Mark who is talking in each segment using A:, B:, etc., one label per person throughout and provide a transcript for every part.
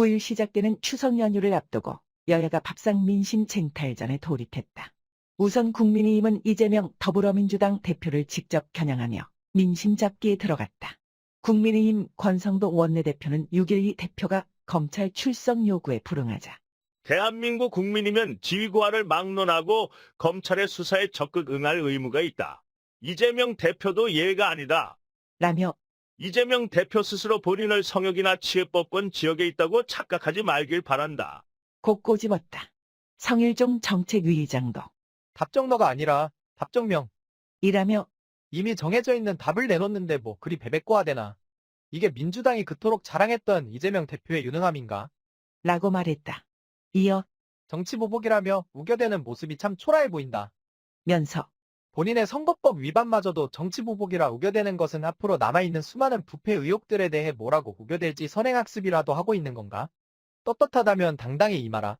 A: 9일 시작되는 추석 연휴를 앞두고 여야가 밥상 민심 쟁탈전에 돌입했다. 우선 국민의힘은 이재명 더불어민주당 대표를 직접 겨냥하며 민심 잡기에 들어갔다. 국민의힘 권성도 원내대표는 6.12 대표가 검찰 출석 요구에 불응하자
B: 대한민국 국민이면 지휘고하를 막론하고 검찰의 수사에 적극 응할 의무가 있다. 이재명 대표도 예가 아니다.
A: 라며
B: 이재명 대표 스스로 본인을 성역이나 치해법권 지역에 있다고 착각하지 말길 바란다.
A: 곧 꼬집었다. 성일종 정책위의장도
C: 답정너가 아니라 답정명.
A: 이라며
C: 이미 정해져 있는 답을 내놓는데 뭐 그리 베베꼬하대나. 이게 민주당이 그토록 자랑했던 이재명 대표의 유능함인가?
A: 라고 말했다. 이어
C: 정치 보복이라며 우겨대는 모습이 참 초라해 보인다.
A: 면서
C: 본인의 선거법 위반마저도 정치보복이라 우겨대는 것은 앞으로 남아있는 수많은 부패 의혹들에 대해 뭐라고 우겨댈지 선행학습이라도 하고 있는 건가? 떳떳하다면 당당히 임하라.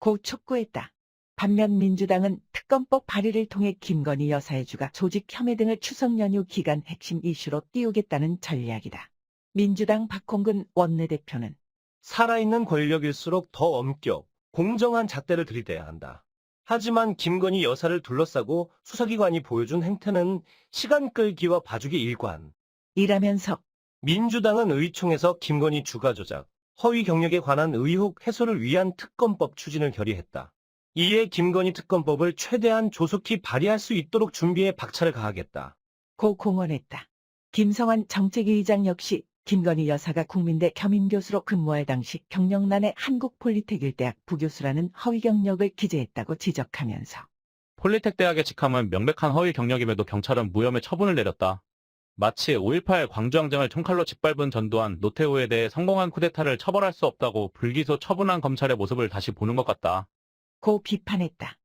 A: 고 촉구했다. 반면 민주당은 특검법 발의를 통해 김건희 여사의 주가 조직 혐의 등을 추석 연휴 기간 핵심 이슈로 띄우겠다는 전략이다. 민주당 박홍근 원내대표는
D: 살아있는 권력일수록 더 엄격, 공정한 잣대를 들이대야 한다. 하지만 김건희 여사를 둘러싸고 수사기관이 보여준 행태는 시간 끌기와 봐주기 일관.
A: 이라면서
D: 민주당은 의총에서 김건희 주가 조작, 허위 경력에 관한 의혹 해소를 위한 특검법 추진을 결의했다. 이에 김건희 특검법을 최대한 조속히 발의할 수 있도록 준비에 박차를 가하겠다.
A: 고 공언했다. 김성환 정책위의장 역시 김건희 여사가 국민대 겸임교수로 근무할 당시 경력란에 한국폴리텍일대학 부교수라는 허위 경력을 기재했다고 지적하면서
E: 폴리텍 대학의 직함은 명백한 허위 경력임에도 경찰은 무혐의 처분을 내렸다. 마치 5.18 광주항쟁을 총칼로 짓밟은 전두환 노태우에 대해 성공한 쿠데타를 처벌할 수 없다고 불기소 처분한 검찰의 모습을 다시 보는 것 같다.
A: 고 비판했다.